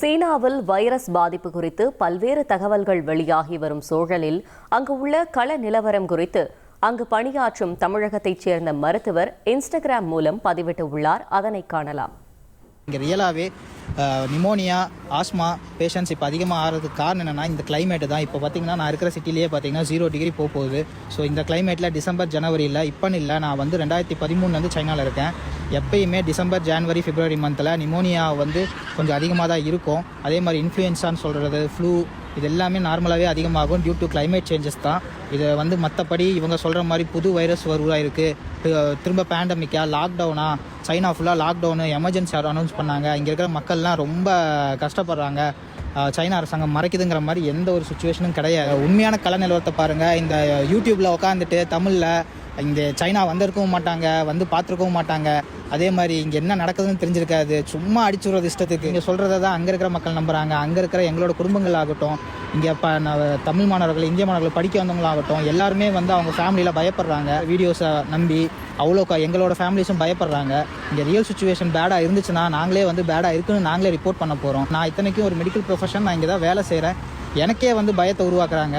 சீனாவில் வைரஸ் பாதிப்பு குறித்து பல்வேறு தகவல்கள் வெளியாகி வரும் சூழலில் அங்கு உள்ள கள நிலவரம் குறித்து அங்கு பணியாற்றும் தமிழகத்தைச் சேர்ந்த மருத்துவர் இன்ஸ்டாகிராம் மூலம் பதிவிட்டுள்ளார். அதனை காணலாம். இங்கே ரியலாகவே நிமோனியா ஆஸ்மா பேஷண்ட்ஸ் இப்போ அதிகமாக ஆகிறதுக்கு காரணம் என்னென்னா இந்த கிளைமேட்டு தான். இப்போ பார்த்தீங்கன்னா நான் இருக்கிற சிட்டிலேயே பார்த்தீங்கன்னா ஜீரோ டிகிரி போக போகுது. ஸோ இந்த கிளைமேட்டில் டிசம்பர் ஜனவரியில் இப்போன்னு இல்லை நான் வந்து ரெண்டாயிரத்தி பதிமூணுலேருந்து சைனாவில் இருக்கேன். எப்பயுமே டிசம்பர் ஜனவரி பிப்ரவரி மந்தில் நிமோனியா வந்து கொஞ்சம் அதிகமாக தான் இருக்கும். அதே மாதிரி இன்ஃப்ளூயன்ஸான்னு சொல்கிறது ஃப்ளூ இது எல்லாமே நார்மலாகவே அதிகமாகும் டியூ டு கிளைமேட் சேஞ்சஸ் தான். இது வந்து மற்றபடி இவங்க சொல்கிற மாதிரி புது வைரஸ் வருவாக இருக்குது திரும்ப பேண்டமிக்கா லாக்டவுனா சைனா ஃபுல்லாக லாக்டவுனு எமர்ஜென்சி அனௌன்ஸ் பண்ணாங்க. இங்கே இருக்கிற மக்கள்லாம் ரொம்ப கஷ்டப்படுறாங்க. சைனா அரசாங்கம் மறைக்குதுங்கிற மாதிரி எந்த ஒரு சுச்சுவேஷனும் கிடையாது. உண்மையான கல நிலவரத்தை பாருங்கள் இந்த யூடியூப்பில் உட்காந்துட்டு தமிழில் இங்கே சைனா வந்திருக்கவும் மாட்டாங்க வந்து பார்த்துருக்கவும் மாட்டாங்க. அதே மாதிரி இங்கே என்ன நடக்குதுன்னு தெரிஞ்சிருக்காது. சும்மா அடிச்சு விடுறது இஷ்டத்துக்கு. இங்கே சொல்கிறத தான் அங்கே இருக்கிற மக்கள் நம்புகிறாங்க அங்கே இருக்கிற எங்களோட குடும்பங்கள் ஆகட்டும் இங்கே இப்போ தமிழ் மாணவர்கள் இந்திய மாணவர்கள் படிக்க வந்தவங்களாகட்டும் எல்லாருமே வந்து அவங்க ஃபேமிலியில் பயப்படுறாங்க. வீடியோஸை நம்பி அவ்வளோ எங்களோட ஃபேமிலிஸும் பயப்படுறாங்க. இங்கே ரியல் சுச்சுவேஷன் பேடாக இருந்துச்சுன்னா நாங்களே வந்து பேடாக இருக்குன்னு நாங்களே ரிப்போர்ட் பண்ண போகிறோம் நான் இத்தனைக்கும் ஒரு மெடிக்கல் ப்ரொஃபஷன் நான் இங்கே தான் வேலை செய்கிறேன் எனக்கே வந்து பயத்தை உருவாக்குறாங்க.